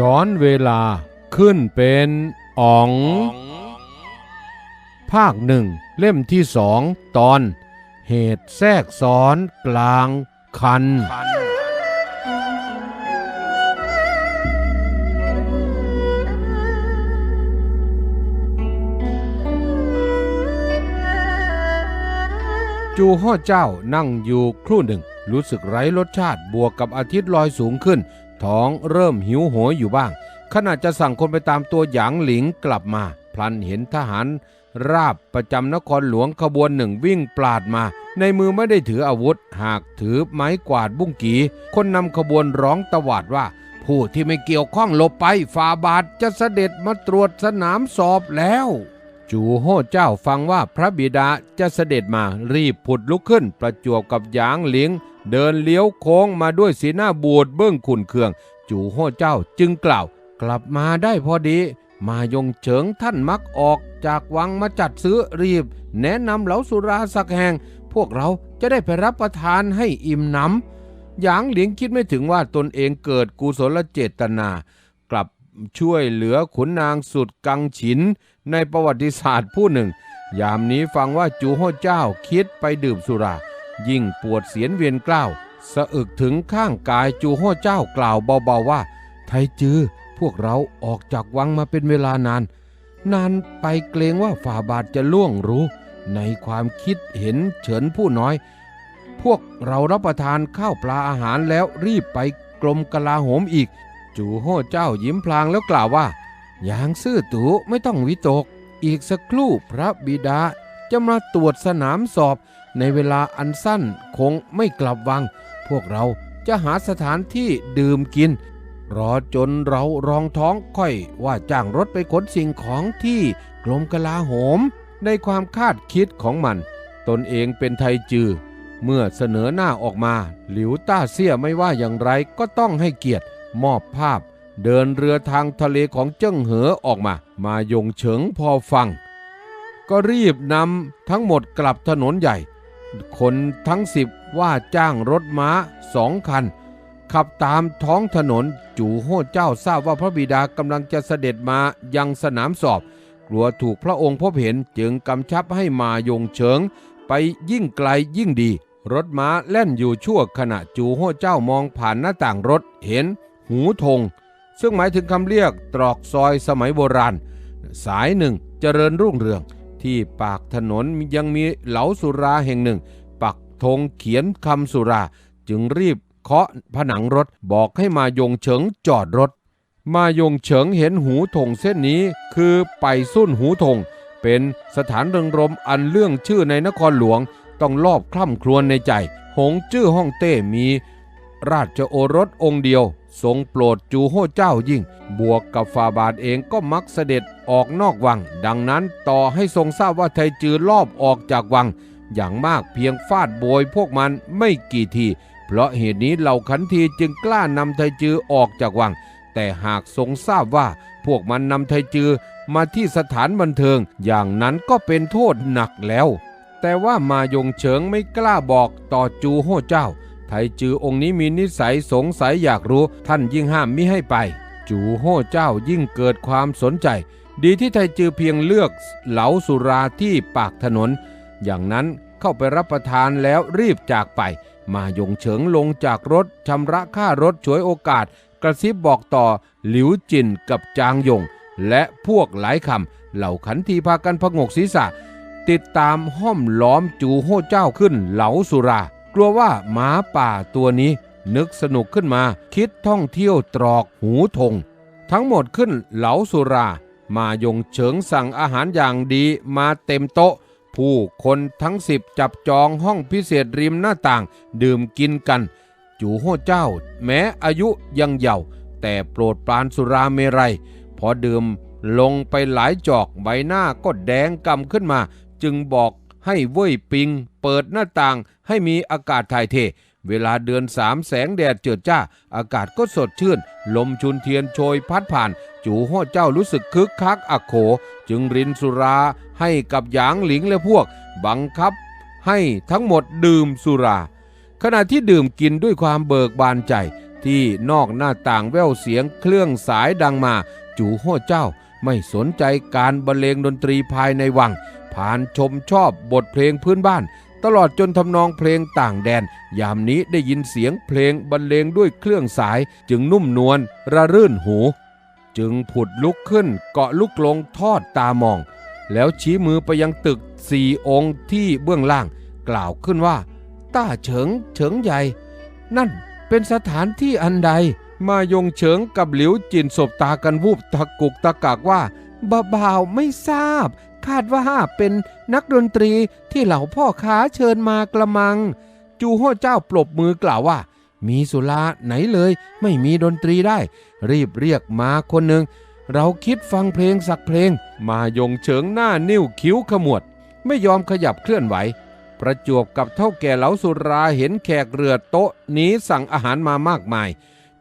ย้อนเวลาขึ้นเป็นอ๋อง ภาคหนึ่งเล่มที่สองตอน เหตุแทรกซ้อนกลางคัน จูห่อเจ้านั่งอยู่ครู่หนึ่ง รู้สึกไร้รสชาติบวกกับอาทิตย์ลอยสูงขึ้น ท้องเริ่มหิวโหยอยู่บ้าง ขณะจะสั่งคนไปตามตัวหยางหลิงกลับมา พลันเห็นทหาร ราบประจำนครหลวงขบวนหนึ่งวิ่งปลาดมา ในมือไม่ได้ถืออาวุธ หากถือไม้กวาดบุ้งกี คนนำขบวนร้องตวาดว่า ผู้ที่ไม่เกี่ยวข้องหลบไปฝ่าบาทจะเสด็จมาตรวจสนามสอบแล้วจูโฮ่เจ้าฟังว่าพระบิดาจะเสด็จมารีบผุดลุกขึ้นประจวบกับหยางหลิง เดินเลี้ยวโค้งมาด้วยสีหน้าบูดเบื้องขุนเคือง จูโฮ่เจ้าจึงกล่าว กลับมาได้พอดี มายงเฉิงท่านมักออกจากวังมาจัดซื้อรีบ แนะนำเหลาสุราสักแห่ง พวกเราจะได้ไปรับประทานให้อิ่มหนำหยางเหลิงคิดไม่ถึงว่าตนเองเกิดกุศลเจตนา กลับช่วยเหลือขุนนางสุดกังฉิน ในประวัติศาสตร์ผู้หนึ่ง ยามนี้ฟังว่าจูโฮ่เจ้าคิดไปดื่มสุรา ยิ่งปวดเสียนเวียนกล้าว สะอึกถึงข้างกายจูโฮ่เจ้ากล่าวเบาๆว่า ไทจือ พวกเราออกจากวังมาเป็นเวลานาน นานไปเกรงว่าฝ่าบาทจะล่วงรู้ ในความคิดเห็นเฉินผู้น้อย พวกเรารับประทานข้าวปลาอาหารแล้วรีบไปกรมกลาโหมอีก จูโฮ่เจ้ายิ้มพลางแล้วกล่าวว่าอย่างซื่อตูไม่ต้องวิตก อีกสักครู่พระบิดาจะมาตรวจสนามสอบ ในเวลาอันสั้นคงไม่กลับวัง พวกเราจะหาสถานที่ดื่มกิน รอจนเรารองท้องค่อยว่าจ้างรถไปขนสิ่งของที่กรมกลาโหม ในความคาดคิดของมัน ตนเองเป็นไทจือ เมื่อเสนอหน้าออกมา หลิวต้าเซี่ยไม่ว่าอย่างไรก็ต้องให้เกียรติมอบภาพ เดินเรือทางทะเลของเจิ้งเหอออกมา มายงเฉิงพอฟัง ก็รีบนำทั้งหมดกลับถนนใหญ่ คนทั้งสิบว่าจ้างรถม้าสองคัน ขับตามท้องถนนจู่โฮ่เจ้าทราบว่าพระบิดากำลังจะเสด็จมายังสนามสอบ กลัวถูกพระองค์พบเห็นจึงกำชับให้มายงเฉิง ไปยิ่งไกลยิ่งดี รถม้าแล่นอยู่ชั่วขณะจู่โฮ่เจ้ามองผ่านหน้าต่างรถเห็น หูธงซึ่งหมายถึงคำเรียกตรอกซอยสมัยโบราณ สายหนึ่งเจริญรุ่งเรือง ที่ปากถนนยังมีเหลาสุราแห่งหนึ่ง ปักธงเขียนคำสุรา จึงรีบเคาะผนังรถบอกให้มายงเฉิงจอดรถ มายงเฉิงเห็นหูธงเส้นนี้คือไปสุ้นหูธงเป็นสถานเริงรมอันเรื่องชื่อในนครหลวงต้องรอบคล่ำครวญในใจ หงจื้อฮ่องเต้มี ราชโอรสองค์เดียว ทรงโปรดจูโฮเจ้ายิ่ง บวกกับฟาบาทเองก็มักเสด็จออกนอกวัง ดังนั้นต่อให้ทรงทราบว่าไทจือลอบออกจากวัง อย่างมากเพียงฟาดโบยพวกมันไม่กี่ที เพราะเหตุนี้เหล่าขันทีจึงกล้านำไทจือออกจากวัง แต่หากทรงทราบว่าพวกมันนำไทจือมาที่สถานบันเทิง อย่างนั้นก็เป็นโทษหนักแล้ว แต่ว่ามายงเฉิงไม่กล้าบอกต่อจูโฮเจ้า ไทจือองค์นี้มีนิสัยสงสัยอยากรู้ ท่านยิ่งห้ามมิให้ไป จูโฮ่เจ้ายิ่งเกิดความสนใจ ดีที่ไทจือเพียงเลือกเหลาสุราที่ปากถนน อย่างนั้นเข้าไปรับประทานแล้วรีบจากไป มายงเฉิงลงจากรถชำระค่ารถฉวยโอกาส กระซิบบอกต่อหลิวจินกับจางยง และพวกหลายคำเหล่าขันทีพากันพงกศีรษะ ติดตามห้อมล้อมจูโฮ่เจ้าขึ้นเหลาสุรา กลัวว่าหมาป่าตัวนี้นึกสนุกขึ้นมาคิดท่องเที่ยวตรอกหูธงทั้งหมดขึ้นเหลาสุรา มายงเฉิงสั่งอาหารอย่างดีมาเต็มโต๊ะ ผู้คนทั้งสิบจับจองห้องพิเศษริมหน้าต่าง ดื่มกินกัน จูโฮ่เจ้า แม้อายุยังเยาว์แต่โปรดปรานสุราเมรัย พอดื่มลงไปหลายจอกใบหน้าก็แดงกำขึ้นมา จึงบอก ให้เว่ยปิง เปิดหน้าต่างให้มีอากาศถ่ายเท เวลาเดือนสามแสงแดดเจิดจ้า อากาศก็สดชื่น ลมชุนเทียนโชยพัดผ่าน จูโฮ่เจ้ารู้สึกคึกคักอักโข จึงรินสุราให้กับหยางหลิงและพวก บังคับให้ทั้งหมดดื่มสุรา ขณะที่ดื่มกินด้วยความเบิกบานใจ ที่นอกหน้าต่างแววเสียงเครื่องสายดังมา จูโฮ่เจ้าไม่สนใจการบรรเลงดนตรีภายในวัง ผ่านชมชอบบทเพลงพื้นบ้าน ตลอดจนทำนองเพลงต่างแดน ยามนี้ได้ยินเสียงเพลงบรรเลงด้วยเครื่องสายจึงนุ่มนวลระรื่นหู จึงผุดลุกขึ้นเกาะลุกลงทอดตามอง แล้วชี้มือไปยังตึกสี่องค์ที่เบื้องล่าง กล่าวขึ้นว่าต้าเฉิงเฉิงใหญ่ นั่นเป็นสถานที่อันใด มายงเฉิงกับหลิวจินสบตากันวูบตะกุกตะกากว่าบ่าวๆไม่ทราบาดว่าเป็นนักดนตรีที่เหล่าพ่อค้าเชิญมากระมัง จูโฮ่เจ้าปรบมือกล่าวว่า มีสุราไหนเลยไม่มีดนตรีได้ รีบเรียกมาคนหนึ่งเราคิดฟังเพลงสักเพลง มายงเฉิงหน้านิ้วคิ้วขมวด ไม่ยอมขยับเคลื่อนไหว ประจวบกับเท่าแก่เหลาสุราเห็นแขกเรือโต๊ะนี้สั่งอาหารมามากมาย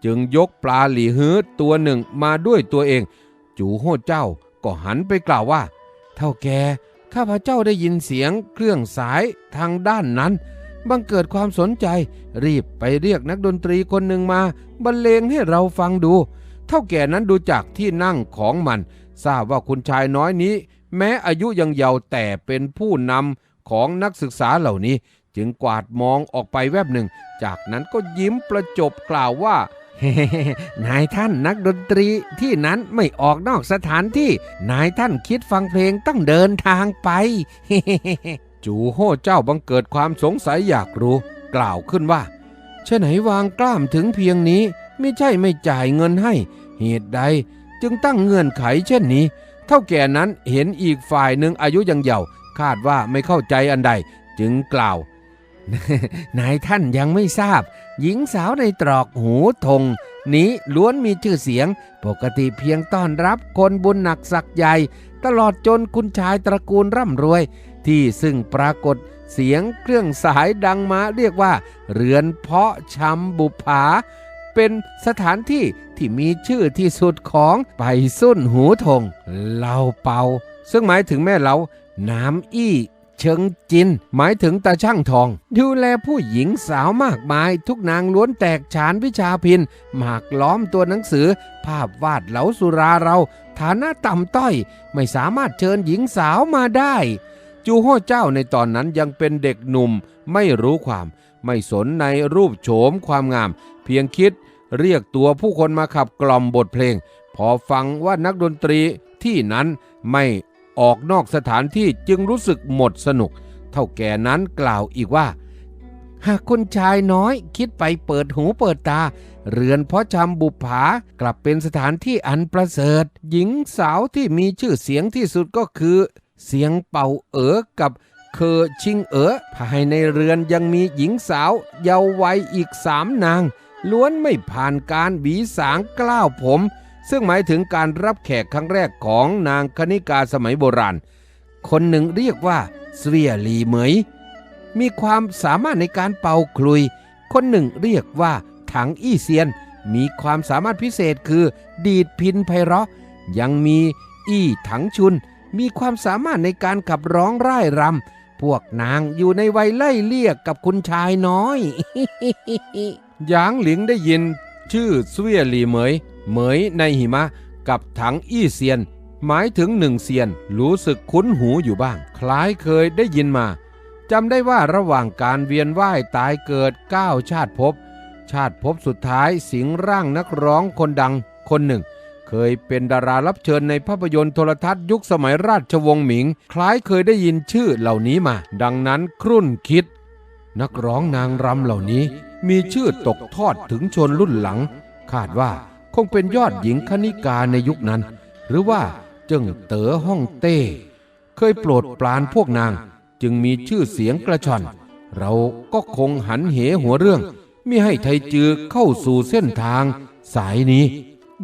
จึงยกปลาหลีฮื้อตัวหนึ่งมาด้วยตัวเอง จูโฮ่เจ้าก็หันไปกล่าวว่า เท่าแกข้าพเจ้าได้ยินเสียงเครื่องสายทางด้านนั้น บังเกิดความสนใจ รีบไปเรียกนักดนตรีคนหนึ่งมา บรรเลงให้เราฟังดู เท่าแก่นั้นดูจากที่นั่งของมัน ทราบว่าคุณชายน้อยนี้ แม้อายุยังเยาว์แต่เป็นผู้นำของนักศึกษาเหล่านี้ จึงกวาดมองออกไปแวบหนึ่ง จากนั้นก็ยิ้มประจบกล่าวว่า นายท่านนักดนตรีที่นั้นไม่ออกนอกสถานที่ นายท่านคิดฟังเพลงต้องเดินทางไป จูโฮ่เจ้าบังเกิดความสงสัยอยากรู้ กล่าวขึ้นว่าเช่นไหนวางกล้ามถึงเพียงนี้ ไม่ใช่ไม่จ่ายเงินให้ เหตุใดจึงตั้งเงื่อนไขเช่นนี้ เท่าแก่นั้นเห็นอีกฝ่ายหนึ่งอายุยังเยาว์คาดว่าไม่เข้าใจอันใด จึงกล่าว นายท่านยังไม่ทราบ หญิงสาวในตรอกหูธงนี้ล้วนมีชื่อเสียง ปกติเพียงต้อนรับคนบุญหนักศักย์ใหญ่ ตลอดจนคุณชายตระกูลร่ำรวย ที่ซึ่งปรากฏเสียงเครื่องสายดังมาเรียกว่า เรือนเพาะชำบุภาเป็นสถานที่ที่มีชื่อที่สุดของไปสุ้นหูธงเหล่าเปา ซึ่งหมายถึงแม่เหลาน้ำอี้ เชิงจิน หมายถึงตาช่างทอง ดูแลผู้หญิงสาวมากมาย ทุกนางล้วนแตกฉานวิชาพินหมากล้อมตัวหนังสือ ภาพวาดเหลาสุราเรา ฐานะต่ำต้อย ไม่สามารถเชิญหญิงสาวมาได้ จูโฮ่เจ้าในตอนนั้นยังเป็นเด็กหนุ่ม ไม่รู้ความ ไม่สนในรูปโฉมความงาม เพียงคิด เรียกตัวผู้คนมาขับกล่อมบทเพลง พอฟังว่านักดนตรีที่นั้นไม่ ออกนอกสถานที่จึงรู้สึกหมดสนุก เท่าแก่นั้นกล่าวอีกว่า หากคุณชายน้อยคิดไปเปิดหูเปิดตา เรือนเพาะชำบุปผากลับเป็นสถานที่อันประเสริฐ หญิงสาวที่มีชื่อเสียงที่สุดก็คือ เสียงเป่าเอ๋อกับเคอชิงเอ๋อภายในเรือนยังมีหญิงสาว เยาว์วัยอีกสามนาง ล้วนไม่ผ่านการหวีสางกล้าวผม ซึ่งหมายถึงการรับแขกครั้งแรกของนางคณิกาสมัยโบราณ คนหนึ่งเรียกว่าเสวียลีเหมย มีความสามารถในการเป่าคลุย คนหนึ่งเรียกว่าถังอี้เซียน มีความสามารถพิเศษคือ ดีดพินไพเราะ ยังมีอี้ถังชุน มีความสามารถในการขับร้องร่ายรำพวกนางอยู่ในวัยไล่เลี่ยกับคุณชายน้อยหยางหลิงได้ยินชื่อเสวียลีเหมย เหมยในหิมะกับถังอี้เซียน หมายถึงหนึ่งเซียน รู้สึกคุ้นหูอยู่บ้าง คล้ายเคยได้ยินมาจำได้ว่าระหว่างการเวียนว่ายตายเกิดเก้าชาติภพชาติภพสุดท้ายสิงร่างนักร้องคนดังคนหนึ่ง เคยเป็นดารารับเชิญในภาพยนตร์โทรทัศน์ยุคสมัยราชวงศ์หมิง คล้ายเคยได้ยินชื่อเหล่านี้มา ดังนั้นครุ่นคิด นักร้องนางรำเหล่านี้มีชื่อตกทอดถึงชนรุ่นหลัง คาดว่า คงเป็นยอดหญิงคณิกาในยุคนั้น หรือว่าเจิงเต๋อฮ่องเต้ เคยโปรดปรานพวกนาง จึงมีชื่อเสียงกระชอน เราก็คงหันเหหัวเรื่องมิให้ไทยจือเข้าสู่เส้นทางสายนี้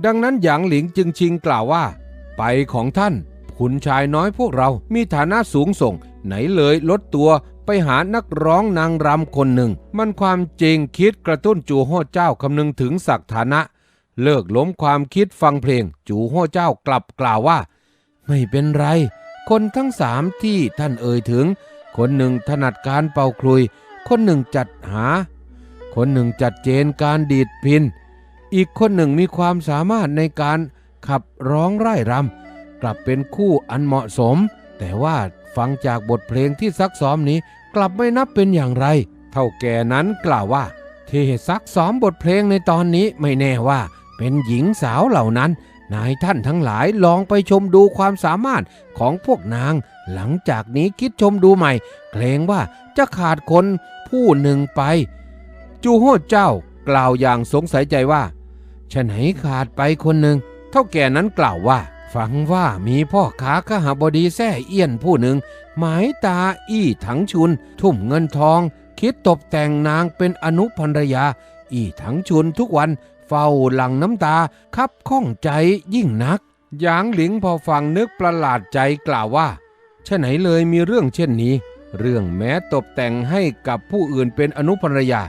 ดังนั้นหยางหลิงจึงชิงกล่าวว่า ไปของท่านคุณชายน้อยพวกเรามีฐานะสูงส่ง ไหนเลยลดตัวไปหานักร้องนางรำคนหนึ่ง มันความจริงคิดกระตุ้นจูโฮ่เจ้าคำนึงถึงศักฐานะ เลิกล้มความคิดฟังเพลง จูโฮ่เจ้ากลับกล่าวว่า ไม่เป็นไร คนทั้งสามที่ท่านเอ่ยถึง คนหนึ่งถนัดการเป่าคลุย คนหนึ่งจัดหา คนหนึ่งจัดเจนการดีดพิน อีกคนหนึ่งมีความสามารถในการขับร้องไร่รำกลับเป็นคู่อันเหมาะสม แต่ว่าฟังจากบทเพลงที่ซักซ้อมนี้กลับไม่นับเป็นอย่างไร เท่าแก่นั้นกล่าวว่า ที่ซักซ้อมบทเพลงในตอนนี้ไม่แน่ว่า เป็นหญิงสาวเหล่านั้น นายท่านทั้งหลายลองไปชมดูความสามารถของพวกนาง หลังจากนี้คิดชมดูใหม่ เกรงว่าจะขาดคนผู้หนึ่งไป จูโฮเจ้ากล่าวอย่างสงสัยใจว่าฉะไหนขาดไปคนหนึ่งเท่าแก่นั้นกล่าวว่าฟังว่ามีพ่อค้าขหบดีแซ่เอี้ยนผู้หนึ่ง หมายตาอี้ถังชุน ทุ่มเงินทอง คิดตกแต่งนางเป็นอนุภรรยา อี้ถังชุนทุกวัน เฝ้าหลังน้ำตาคับข้องใจยิ่งนัก หยางหลิงพอฟังนึกประหลาดใจกล่าวว่าฉะไหนเลยมีเรื่องเช่นนี้ เรื่องแม้ตกแต่งให้กับผู้อื่นเป็นอนุภรรยา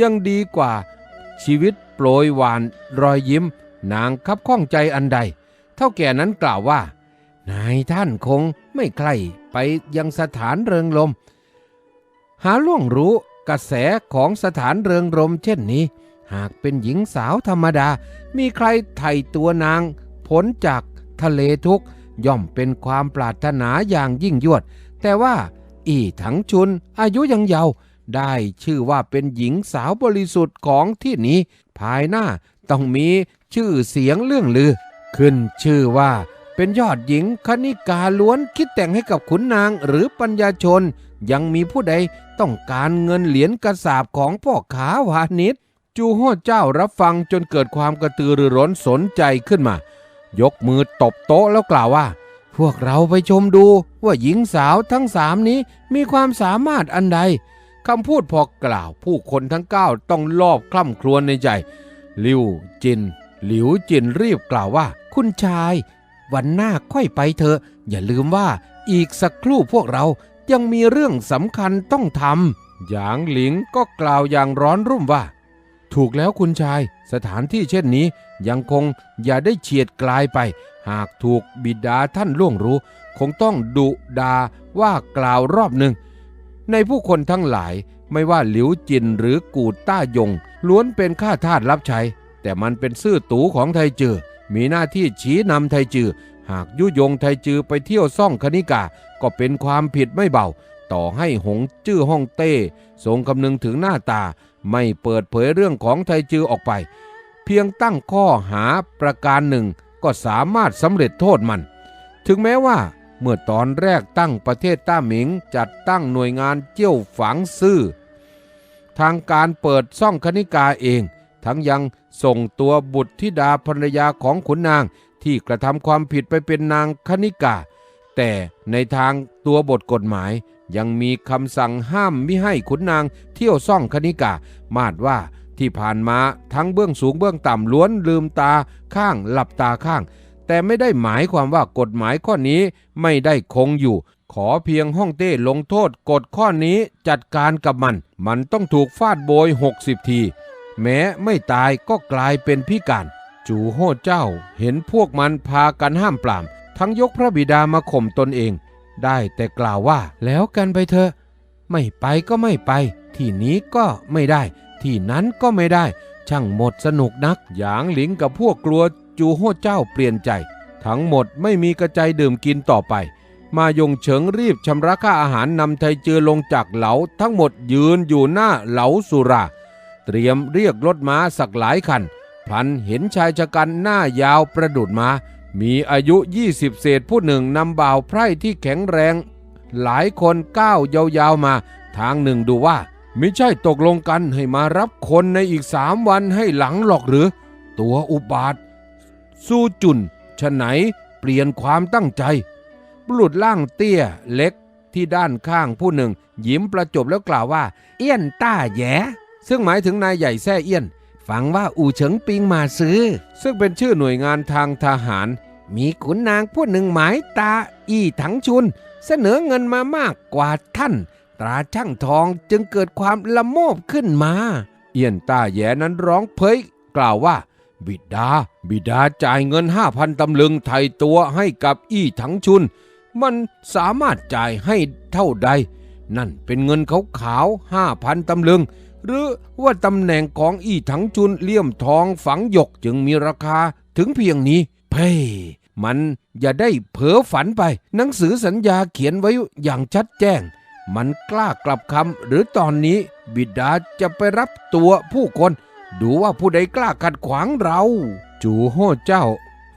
ยังดีกว่า ชีวิตโปรยหวานรอยยิ้ม นางคับข้องใจอันใด เท่าแก่นั้นกล่าวว่า นายท่านคงไม่ใคร่ไปยังสถานเริงรมหาล่วงรู้กระแสของสถานเริงรมเช่นนี้ หากเป็นหญิงสาวธรรมดา มีใครไถ่ตัวนางพ้นจากทะเลทุกย่อมเป็นความปรารถนาอย่างยิ่งยวด แต่ว่า อีถังชุน อายุยังเยาว์ได้ชื่อว่าเป็นหญิงสาวบริสุทธิ์ของที่นี้ ภายหน้าต้องมีชื่อเสียงเรื่องลือ ขึ้นชื่อว่าเป็นยอดหญิงคณิกาล้วนคิดแต่งให้กับขุนนางหรือปัญญาชน ยังมีผู้ใดต้องการเงินเหรียญกระสาบของพ่อขาวานิช จูโฮเจ้ารับฟังจนเกิดความกระตือรือร้นสนใจขึ้นมา ยกมือตบโต๊ะแล้วกล่าวว่า พวกเราไปชมดูว่าหญิงสาวทั้งสามนี้มีความสามารถอันใดคำพูดพอกล่าว ผู้คนทั้งเก้าต้องรอบคล่ำครวญในใจ ลิวจิน หลิวจินรีบกล่าวว่า คุณชาย วันหน้าค่อยไปเถอะ อย่าลืมว่าอีกสักครู่พวกเรายังมีเรื่องสำคัญต้องทำหยางหลิงก็กล่าวอย่างร้อนรุ่มว่า ถูกแล้วคุณชาย สถานที่เช่นนี้ยังคงอย่าได้เฉียดกลายไป หากถูกบิดาท่านล่วงรู้ คงต้องดุดาว่ากล่าวรอบหนึ่ง ในผู้คนทั้งหลายไม่ว่าหลิวจินหรือกูดต้ายง ล้วนเป็นข้าทาสรับใช้ แต่มันเป็นซื่อตูของไทจือ มีหน้าที่ชี้นำไทจือ หากยุยงไทจือไปเที่ยวซ่องคณิกา ก็เป็นความผิดไม่เบา ต่อให้หงจื้อฮ่องเต้ทรงคำนึงถึงหน้าตา ไม่เปิดเผยเรื่องของไทจือออกไป เพียงตั้งข้อหาประการหนึ่งก็สามารถสำเร็จโทษมัน ถึงแม้ว่าเมื่อตอนแรกตั้งประเทศต้าหมิงจัดตั้งหน่วยงานเจี้ยวฝังซื่อ ทางการเปิดซ่องคณิกาเอง ทั้งยังส่งตัวบุตรธิดาภรรยาของขุนนางที่กระทำความผิดไปเป็นนางคณิกา แต่ในทางตัวบทกฎหมาย ยังมีคำสั่งห้ามมิให้ขุนนางเที่ยวซ่องคณิกา มาดว่าที่ผ่านมาทั้งเบื้องสูงเบื้องต่ำล้วนลืมตาข้างหลับตาข้าง แต่ไม่ได้หมายความว่ากฎหมายข้อนี้ไม่ได้คงอยู่ ขอเพียงฮ่องเต้ลงโทษกฎข้อนี้จัดการกับมัน มันต้องถูกฟาดโบย 60 ที แม้ไม่ตายก็กลายเป็นพิการ จูโฮเจ้าเห็นพวกมันพากันห้ามปราม ทั้งยกพระบิดามาข่มตนเอง ได้แต่กล่าวว่าแล้วกันไปเถอะ ไม่ไปก็ไม่ไป ที่นี้ก็ไม่ได้ ที่นั้นก็ไม่ได้ ช่างหมดสนุกนัก หยางหลิงกับพวกกลัวจูโฮเจ้าเปลี่ยนใจ ทั้งหมดไม่มีกระใจดื่มกินต่อไป มายงเฉิงรีบชำระค่าอาหารนำไทเจือลงจากเหลาทั้งหมดยืนอยู่หน้าเหลาสุรา เตรียมเรียกรถม้าสักหลายคันพลันเห็นชายชะกันหน้ายาวประดุดมา มีอายุ 20 เศษผู้หนึ่งนำบ่าวไพร่ที่แข็งแรง หลายคนก้าวยาวๆมา ทางหนึ่งดูว่าไม่ใช่ตกลงกันให้มารับคนในอีกสามวันให้หลังหรอกหรือ ตัวอุบาท สู้จุนฉะไหนเปลี่ยนความตั้งใจ บุรุษล่างเตี้ยเล็กที่ด้านข้างผู้หนึ่ง ยิ้มประจบแล้วกล่าวว่า เอี้ยนต้าแหยซึ่งหมายถึงนายใหญ่แซ่เอี้ยน ฟังว่าอู่เฉิงปิงมาซื้อ ซึ่งเป็นชื่อหน่วยงานทางทหาร มีขุนนางผู้หนึ่งหมายตาอี้ถังชุน เสนอเงินมามากกว่าท่าน ตราช่างทองจึงเกิดความละโมบขึ้นมา เอี้ยนต้าแหยนั้นร้องเผยกล่าวว่า บิดา บิดาจ่ายเงินห้าพันตำลึงไทยตัวให้กับอี้ถังชุน มันสามารถจ่ายให้เท่าใด นั่นเป็นเงินขาวขาวห้าพันตำลึง หรือว่าตำแหน่งของอีถังจุนเลี่ยมทองฝังหยกจึงมีราคาถึงเพียงนี้ เพ่มันอย่าได้เผลอฝันไป หนังสือสัญญาเขียนไว้อย่างชัดแจ้ง มันกล้ากลับคำหรือตอนนี้บิดาจะไปรับตัวผู้คน ดูว่าผู้ใดกล้าขัดขวางเรา จูโฮ่เจ้า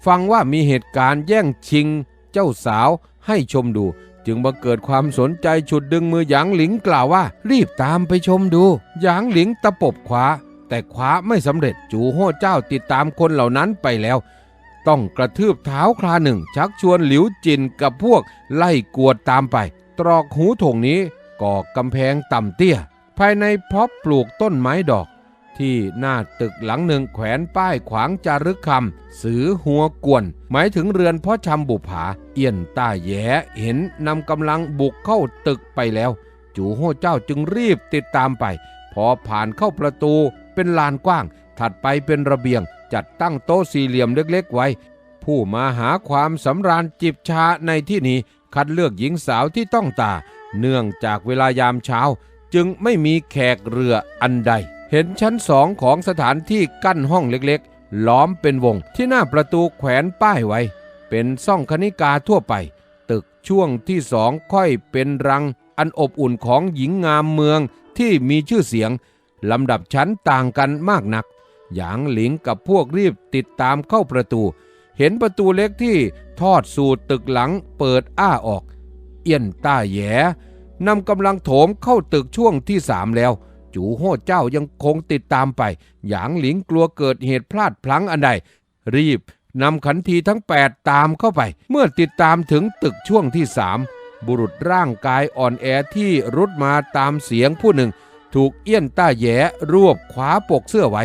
ฟังว่ามีเหตุการณ์แย่งชิง เจ้าสาวให้ชมดู จึงบังเกิดความสนใจฉุดดึงมือหยางหลิงกล่าวว่า รีบตามไปชมดูหยางหลิงตะปบขวา แต่ขวาไม่สำเร็จจูโฮ่เจ้าติดตามคนเหล่านั้นไปแล้ว ต้องกระทืบเท้าคราหนึ่ง ชักชวนหลิวจินกับพวก ไล่กวดตามไป ตรอกหูถงนี้ก่อกำแพงต่ำเตี้ย ภายในเพาะปลูกต้นไม้ดอก ที่หน้าตึกหลังหนึ่งแขวนป้ายขวางจารึกคำสือหัวกวน หมายถึงเรือนพ่อชำบุผา เอียนต้าแย้เห็นนำกำลังบุกเข้าตึกไปแล้ว จูโฮเจ้าจึงรีบติดตามไป พอผ่านเข้าประตูเป็นลานกว้าง ถัดไปเป็นระเบียง จัดตั้งโต๊ะสี่เหลี่ยมเล็กๆไว้ ผู้มาหาความสำราญจิบชาในที่นี้ คัดเลือกหญิงสาวที่ต้องตา เนื่องจากเวลายามเช้า จึงไม่มีแขกเรืออันใด เห็นชั้นสองของสถานที่กั้นห้องเล็กๆ ล้อมเป็นวงที่หน้าประตูแขวนป้ายไว้ เป็นซ่องคณิกาทั่วไป ตึกช่วงที่สองค่อยเป็นรัง อันอบอุ่นของหญิงงามเมืองที่มีชื่อเสียงลำดับชั้นต่างกันมากนัก หยางหลิงกับพวกรีบติดตามเข้าประตู เห็นประตูเล็กที่ทอดสู่ตึกหลังเปิดอ้าออก เอี้ยนต้าแยนำกำลังโถมเข้าตึกช่วงที่สามแล้ว จูโฮ่เจ้ายังคงติดตามไป หยางหลิงกลัวเกิดเหตุพลาดพลั้งอันใด รีบนำขันทีทั้ง 8 ตามเข้าไป เมื่อติดตามถึงตึกช่วงที่สามบุรุษร่างกายอ่อนแอที่รุดมาตามเสียงผู้หนึ่ง ถูกเอี้ยนต้าแย่รวบขวาปกเสื้อไว้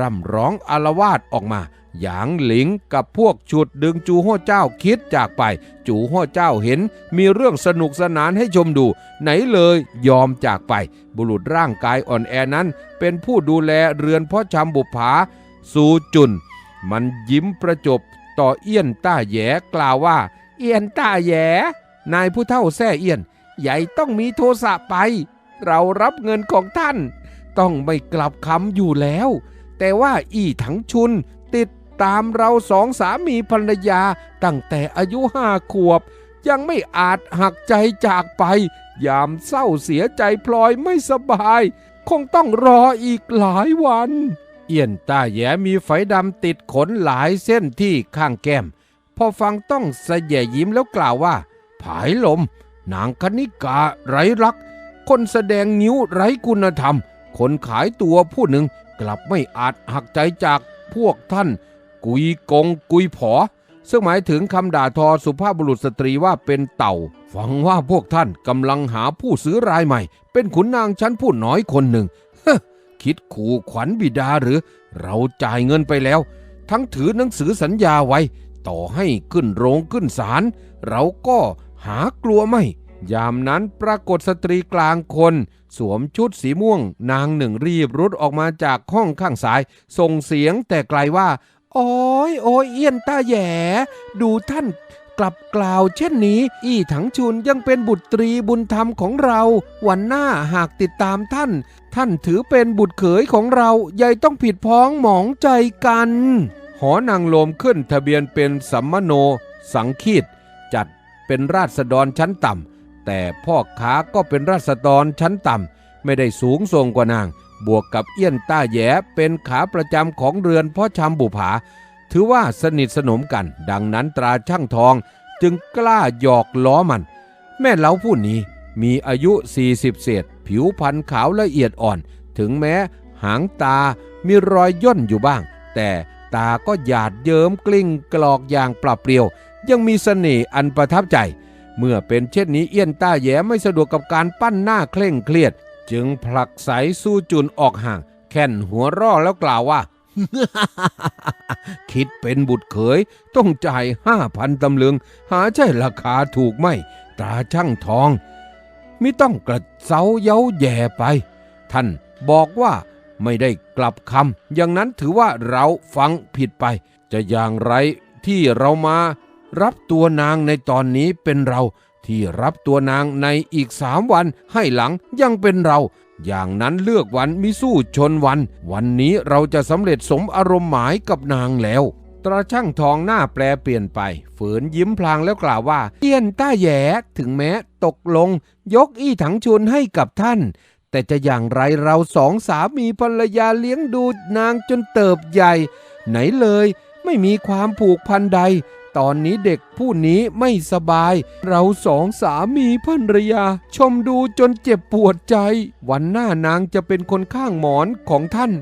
ร่ำร้องอารวาสออกมาหยางหลิงกับพวกฉุดดึงจูโฮ่เจ้าคิดจากไป จูโฮ่เจ้าเห็น มีเรื่องสนุกสนานให้ชมดู ไหนเลยยอมจากไป บุรุษร่างกายอ่อนแอนั้น เป็นผู้ดูแลเรือนพ่อชำบุผาสูจุน มันยิ้มประจบต่อเอี้ยนต้าแยกล่าวว่า เอี้ยนต้าแยนายผู้เฒ่าแซ่เอี้ยน ใหญ่ต้องมีโทสะไป เรารับเงินของท่าน ต้องไม่กลับคำอยู่แล้ว แต่ว่าอี้ถังชุนติดตามเราสองสามีภรรยา ตั้งแต่อายุห้าขวบ ยังไม่อาจหักใจจากไป ยามเศร้าเสียใจพลอยไม่สบาย คงต้องรออีกหลายวัน เอี้ยนตาแยมีไฟดำติดขนหลายเส้นที่ข้างแก้ม พอฟังต้องเสยยิ้มแล้วกล่าวว่า ผายลม นางคณิกาไร้รัก คนแสดงนิ้วไร้คุณธรรม คนขายตัวผู้หนึ่ง กลับไม่อาจหักใจจากพวกท่าน กุยกงกุยผอ ซึ่งหมายถึงคำด่าทอสุภาพบุรุษสตรีว่าเป็นเต่า ฟังว่าพวกท่านกำลังหาผู้ซื้อรายใหม่ เป็นขุนนางชั้นผู้น้อยคนหนึ่งฮ้อคิดขู่ขวัญบิดาหรือ เราจ่ายเงินไปแล้ว ทั้งถือหนังสือสัญญาไว้ ต่อให้ขึ้นโรงขึ้นศาลเราก็หากลัวไม่ ยามนั้นปรากฏสตรีกลางคน สวมชุดสีม่วง นางหนึ่งรีบรุดออกมาจากห้องข้างซ้าย ส่งเสียงแต่ไกลว่า โอ้ยโอ้ยเอี้ยนตาแย่ดูท่านกลับกล่าวเช่นนี้ อี้ถังชุนยังเป็นบุตรีบุญธรรมของเรา วันหน้าหากติดตามท่าน ท่านถือเป็นบุตรเขยของเรายายต้องผิดพ้องหมองใจกัน หอนางโลมขึ้นทะเบียนเป็นสัมมโน สังคีตจัดเป็นราษฎรชั้นต่ำ แต่พ่อค้าก็เป็นราษฎรชั้นต่ำไม่ได้สูงส่งกว่านาง บวกกับเอี้ยนต้าแหยเป็นขาประจำของเรือนพ่อชำบุผา ถือว่าสนิทสนมกัน ดังนั้นตราช่างทองจึงกล้าหยอกล้อมัน แม่เล้าผู้นี้มีอายุ 40 เศษ ผิวพรรณขาวละเอียดอ่อน ถึงแม้หางตามีรอยย่นอยู่บ้าง แต่ตาก็หยาดเยิ้มกลิ้งกลอกอย่างปราบเปรียว ยังมีเสน่ห์อันประทับใจ เมื่อเป็นเช่นนี้เอี้ยนต้าแย้ไม่สะดวกกับการปั้นหน้าเคร่งเครียด จึงผลักใสสู้จุนออกห่าง แค่นหัวร่อแล้วกล่าวว่า คิดเป็นบุตรเขย ต้องจ่ายห้าพันตำลึง หาใช่ราคาถูกไหมตราช่างทอง ไมิต้องกระเซาเย้าแย่ไป ท่านบอกว่าไม่ได้กลับคำอย่างนั้นถือว่าเราฟังผิดไป จะอย่างไรที่เรามา รับตัวนางในตอนนี้เป็นเรา ที่รับตัวนางในอีกสามวันให้หลังยังเป็นเรา อย่างนั้นเลือกวันมิสู้ชนวัน วันนี้เราจะสำเร็จสมอารมณ์หมายกับนางแล้ว ตราช่างทองหน้าแปลเปลี่ยนไป ฝืนยิ้มพลางแล้วกล่าวว่าเอี้ยนต้าแย่ถึงแม้ตกลง ยกอี้ถังชุนให้กับท่าน แต่จะอย่างไรเราสองสามีภรรยาเลี้ยงดูนางจนเติบใหญ่ ไหนเลยไม่มีความผูกพันใด ตอนนี้เด็กผู้นี้ไม่สบาย เราสองสามีภรรยา ชมดูจนเจ็บปวดใจ วันหน้านางจะเป็นคนข้างหมอนของท่าน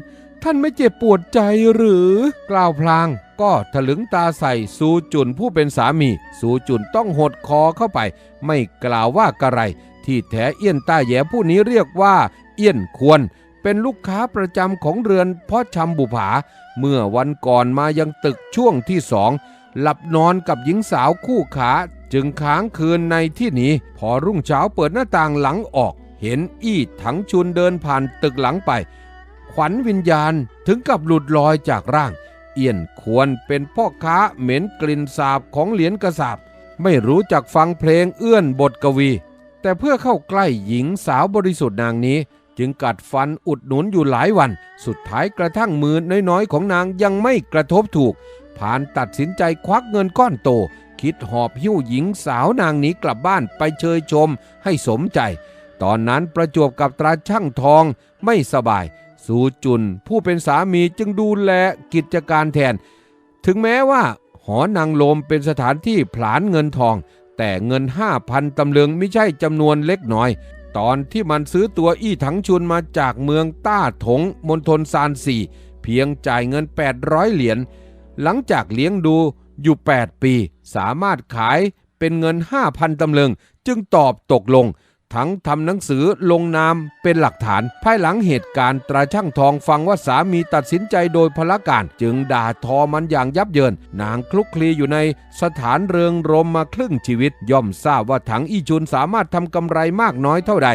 ท่านไม่เจ็บปวดใจหรือ กล่าวพลาง ก็ถลึงตาใส่ซูจุนผู้เป็นสามี ซูจุนต้องหดคอเข้าไป ไม่กล่าวว่ากระไร ที่แท้เอี้ยนต้าแย่ผู้นี้เรียกว่า เอี้ยนควรเป็นลูกค้าประจำของเรือนพ่อชำบุผา เมื่อวันก่อนมายังตึกช่วงที่สอง หลับนอนกับหญิงสาวคู่ขาจึงค้างคืนในที่นี้ พอรุ่งเช้าเปิดหน้าต่างหลังออก เห็นอี้ถังชุนเดินผ่านตึกหลังไป ขวัญวิญญาณถึงกับหลุดลอยจากร่าง เอียนควรเป็นพ่อค้าเหม็นกลิ่นสาบของเหรียญกระสาบไม่รู้จักฟังเพลงเอื้อนบทกวี แต่เพื่อเข้าใกล้หญิงสาวบริสุทธิ์นางนี้ จึงกัดฟันอุดหนุนอยู่หลายวัน สุดท้ายกระทั่งมือน้อยๆของนางยังไม่กระทบถูก ผานตัดสินใจควักเงินก้อนโต คิดหอบหิ้วหญิงสาวนางนี้กลับบ้านไปเชยชมให้สมใจ ตอนนั้นประจวบกับตราช่างทองไม่สบาย สูจุนผู้เป็นสามีจึงดูแลกิจการแทน ถึงแม้ว่า หอนางลมเป็นสถานที่ผลานเงินทอง แต่เงินห้าพันตำลึงไม่ใช่จำนวนเล็กน้อย ตอนที่มันซื้อตัวอี้ถังชุนมาจากเมืองต้าถงมณฑลซานสี่เพียงจ่ายเงิน 800 เหรียญ หลังจากเลี้ยงดูอยู่ 8 ปี สามารถขายเป็นเงิน 5,000ตำลึง จึงตอบตกลง ทั้งทำหนังสือลงนามเป็นหลักฐาน ภายหลังเหตุการณ์ตราช่างทองฟังว่าสามีตัดสินใจโดยพละการ จึงด่าทอมันอย่างยับเยิน นางคลุกคลีอยู่ในสถานเริงรมมาครึ่งชีวิต ย่อมทราบว่าถังอี้ชุนสามารถทำกำไรมากน้อยเท่าใด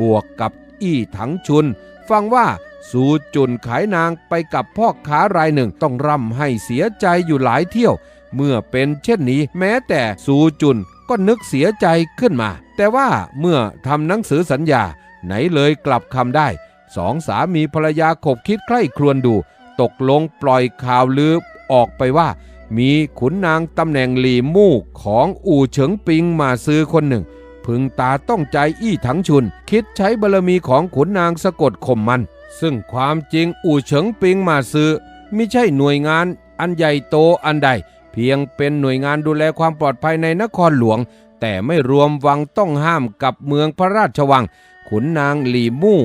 บวกกับอี้ถังชุน ฟังว่า สูจุนขายนางไปกับพ่อค้ารายหนึ่งต้องร่ำให้เสียใจอยู่หลายเที่ยว เมื่อเป็นเช่นนี้แม้แต่สูจุนก็นึกเสียใจขึ้นมา แต่ว่าเมื่อทำหนังสือสัญญา ไหนเลยกลับคำได้สองสามีภรรยาขบคิดใคร่ครวญดู ตกลงปล่อยข่าวลือออกไปว่า มีขุนนางตำแหน่งหลีมู่ของอู่เฉิงปิงมาซื้อคนหนึ่ง พึงตาต้องใจอี้ถังชุน คิดใช้บารมีของขุนนางสะกดข่มมัน ซึ่งความจริงอู่เฉิงปิงมาซื้อไม่ใช่หน่วยงานอันใหญ่โตอันใด เพียงเป็นหน่วยงานดูแลความปลอดภัยในนครหลวง แต่ไม่รวมวังต้องห้ามกับเมืองพระราชวัง ขุนนางหลีมู่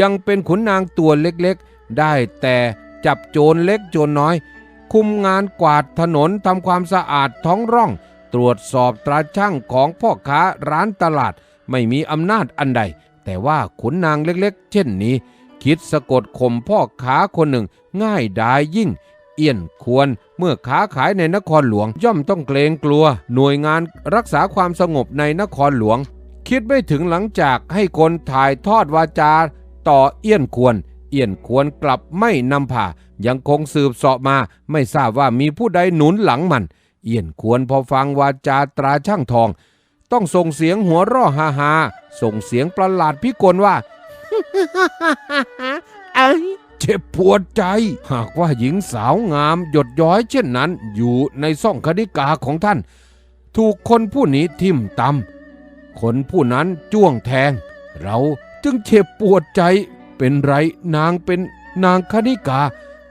ยังเป็นขุนนางตัวเล็กๆ ได้แต่จับโจรเล็กโจรน้อย คุมงานกวาดถนนทำความสะอาดท้องร่อง ตรวจสอบตราช่างของพ่อค้าร้านตลาดไม่มีอำนาจอันใด แต่ว่าขุนนางเล็กๆ เช่นนี้ คิดสะกดข่มพ่อค้าคนหนึ่งง่ายดายยิ่ง เอี้ยนควรเมื่อค้าขายในนครหลวง ย่อมต้องเกรงกลัว หน่วยงานรักษาความสงบในนครหลวง คิดไม่ถึงหลังจากให้คนถ่ายทอดวาจา ต่อเอี้ยนควร เอี้ยนควรกลับไม่นำผ่ายังคงสืบเสาะมาไม่ทราบว่ามีผู้ใดหนุนหลังมัน เอี้ยนควรพอฟังวาจาตราช่างทอง ต้องส่งเสียงหัวร่อฮาฮาส่งเสียงประหลาดพิกลว่าไอ้เจ็บปวดใจ หากว่าหญิงสาวงามหยดย้อยเช่นนั้น อยู่ในซ่องคณิกาของท่าน ถูกคนผู้นี้ทิ่มตำคนผู้นั้นจ้วงแทง เราจึงเจ็บปวดใจเป็นไรนางเป็นนางคณิกา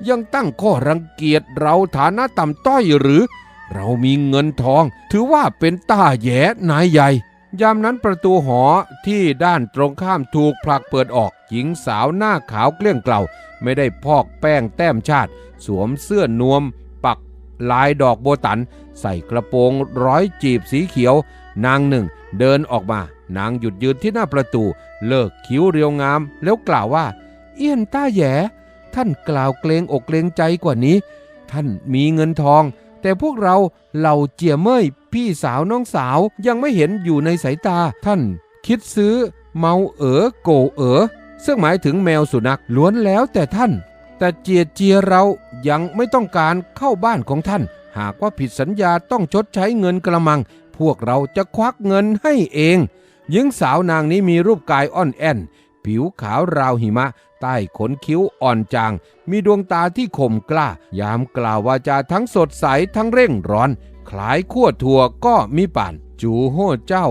ยังตั้งข้อรังเกียจเราฐานะต่ำต้อยหรือ เรามีเงินทอง ถือว่าเป็นต้าแย่นายใหญ่ ยามนั้นประตูหอที่ด้านตรงข้ามถูกผลักเปิดออก หญิงสาวหน้าขาวเกลี้ยงเกลาไม่ได้พอกแป้งแต้มชาติ สวมเสื้อนวม ปักลายดอกโบตัน ใส่กระโปรงร้อยจีบสีเขียว นางหนึ่งเดินออกมา นางหยุดยืนที่หน้าประตู เลิกคิ้วเรียวงาม แล้วกล่าวว่า เอี้ยนต้าแย่ท่านกล่าวเกรงอกเกรงใจกว่านี้ ท่านมีเงินทอง แต่พวกเราเหล่าเจียเม่ยพี่สาวน้องสาวยังไม่เห็นอยู่ในสายตา ท่านคิดซื้อ เมาเอ๋อโกเอ๋อซึ่งหมายถึงแมวสุนัขล้วนแล้วแต่ท่าน แต่เจียเจียเรายังไม่ต้องการเข้าบ้านของท่าน หากว่าผิดสัญญาต้องชดใช้เงินกระมัง พวกเราจะควักเงินให้เองหญิงสาวนางนี้มีรูปกายอ่อนแอน ผิวขาวราวหิมะ ใต้ขนคิ้วอ่อนจาง มีดวงตาที่คมกล้า ยามกล่าววาจาทั้งสดใสทั้งเร่งร้อน คล้ายขั้วถั่วก็มีป่าน จูโฮเจ้า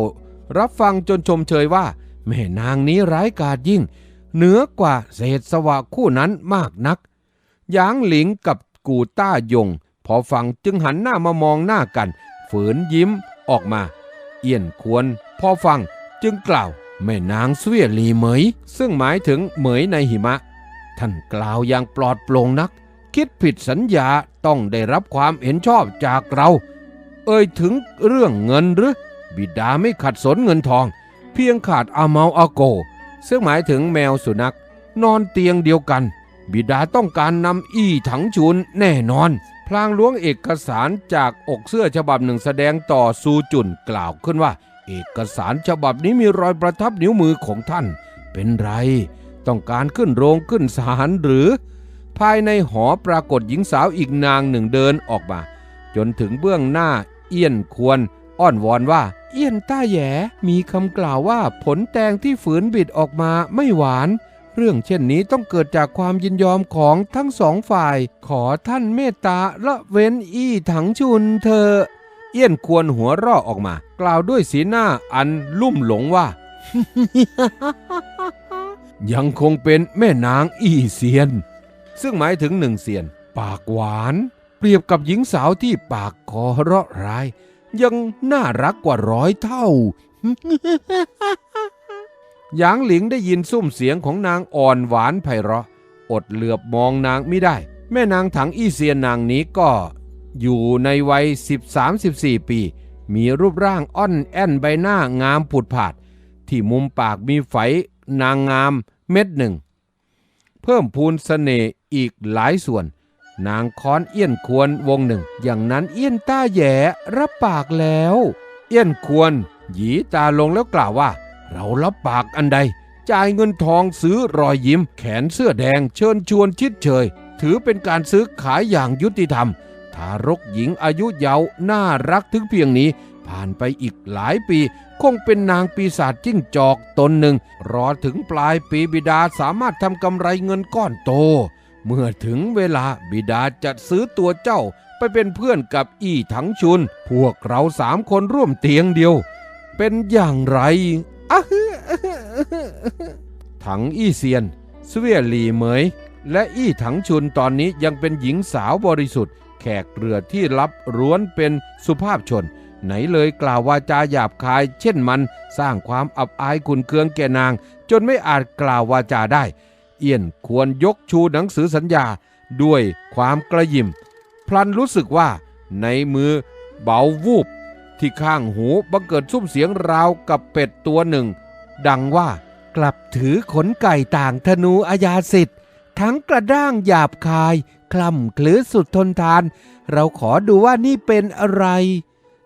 รับฟังจนชมเชยว่า แม่นางนี้ร้ายกาจยิ่ง เหนือกว่าเศษสวะคู่นั้นมากนักหยางหลิงกับกูต้ายง พอฟังจึงหันหน้ามามองหน้ากัน ฝืนยิ้มออกมา เอี้ยนควรพอฟังจึงกล่าว แม่นางเสวียลีเหมย ซึ่งหมายถึงเหมยในหิมะ ท่านกล่าวอย่างปลอดโปร่งนัก คิดผิดสัญญาต้องได้รับความเห็นชอบจากเรา เอ่ยถึงเรื่องเงินหรือ บิดาไม่ขัดสนเงินทอง เพียงขาดอาเมาอาโก ซึ่งหมายถึงแมวสุนัข นอนเตียงเดียวกัน บิดาต้องการนำอี้ถังชุนแน่นอนพลางล้วงเอกสารจากอกเสื้อฉบับหนึ่งแสดงต่อซูจุนกล่าวขึ้นว่า เอกสารฉบับนี้มีรอยประทับนิ้วมือของท่าน เป็นไร ต้องการขึ้นโรงขึ้นศาลหรือ ภายในหอปรากฏหญิงสาวอีกนางหนึ่งเดินออกมา จนถึงเบื้องหน้าเอี้ยนควร อ้อนวอนว่า เอี้ยนต้าแหยมีคำกล่าวว่าผลแตงที่ฝืนบิดออกมาไม่หวาน เรื่องเช่นนี้ต้องเกิดจากความยินยอมของทั้งสองฝ่าย ขอท่านเมตตาละเว้นอี้ถังชุนเธอ เอี้ยนควรหัวราะออกมา กล่าวด้วยสีหน้าอันลุ่มหลงว่า ยังคงเป็นแม่นางอีเซียน ซึ่งหมายถึงหนึ่งเซียน ปากหวาน เปรียบกับหญิงสาวที่ปากคอเราะร้าย ยังน่ารักกว่าร้อยเท่าหยางหลิงได้ยินซุ้มเสียงของนางอ่อนหวานไพเราะ อดเหลือบมองนางไม่ได้ แม่นางถังอี้เซียนนางนี้ก็ อยู่ในวัย 13-14 ปี มีรูปร่างอ่อนแอนใบหน้างามผุดผาด ที่มุมปากมีไฝนางงามเม็ดหนึ่ง เพิ่มพูนสเสน่ห์อีกหลายส่วน นางค้อนเอี้ยนควรวงหนึ่ง อย่างนั้นเอี้ยนต้าแย่รับปากแล้ว เอี้ยนควร หยีตาลงแล้วกล่าวว่า เรารับปากอันใด จ่ายเงินทองซื้อรอยยิ้ม แขนเสื้อแดงเชิญชวนชิดเชย ถือเป็นการซื้อขายอย่างยุติธรรม ทารกหญิงอายุเยาว์น่ารักถึงเพียงนี้ ผ่านไปอีกหลายปี คงเป็นนางปีศาจจิ้งจอกตนหนึ่ง รอถึงปลายปีบิดาสามารถทำกำไรเงินก้อนโต เมื่อถึงเวลาบิดาจะซื้อตัวเจ้าไปเป็นเพื่อนกับอี้ถังชุน พวกเราสามคนร่วมเตียงเดียว เป็นอย่างไรอะถังอี้เซียน เสวียหลีเหมย และอี้ถังชุนตอนนี้ยังเป็นหญิงสาวบริสุทธิ์ แขกเรือที่รับร้วนเป็นสุภาพชน ไหนเลยกล่าววาจาหยาบคาย เช่นมันสร้างความอับอายขุนเคืองแก่นาง จนไม่อาจกล่าววาจาได้ เอี้ยนควรยกชูหนังสือสัญญาด้วยความกระยิมพลันรู้สึกว่าในมือเบาวูบ ที่ข้างหูบังเกิดซุ้มเสียงราวกับเป็ดตัวหนึ่ง ดังว่ากลับถือขนไก่ต่างธนูอาญาสิทธิ์ทั้งกระด้างหยาบคาย คล่ำคลือสุดทนทาน เราขอดูว่านี่เป็นอะไร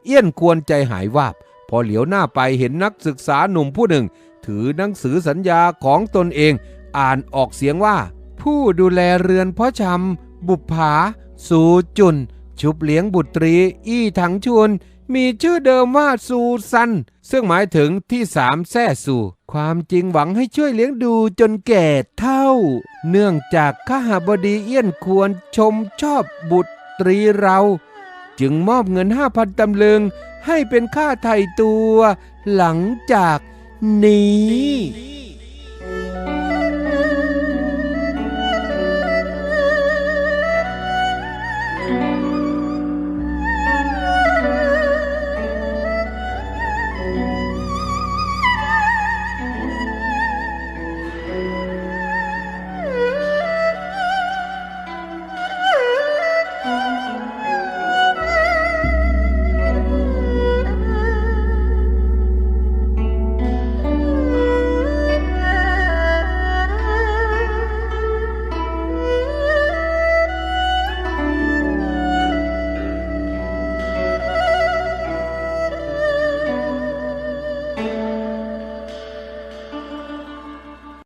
เอี้ยนควรใจหายวาบ พอเหลียวหน้าไปเห็นนักศึกษาหนุ่มผู้หนึ่ง ถือหนังสือสัญญาของตนเอง อ่านออกเสียงว่า ผู้ดูแลเรือนพ่อชำบุปผา สูจุน ชุบเลี้ยงบุตรี อี้ถังชวน มีชื่อเดิมว่าซูซัน ซึ่งหมายถึงที่สามแซ่ซูความจริงหวังให้ช่วยเลี้ยงดูจนแก่เท่า เนื่องจากข้าหาบดีเอี้ยนควรชมชอบบุตรีเรา จึงมอบเงินห้าพันตำลึงให้เป็นค่าไถ่ตัว หลังจากนี้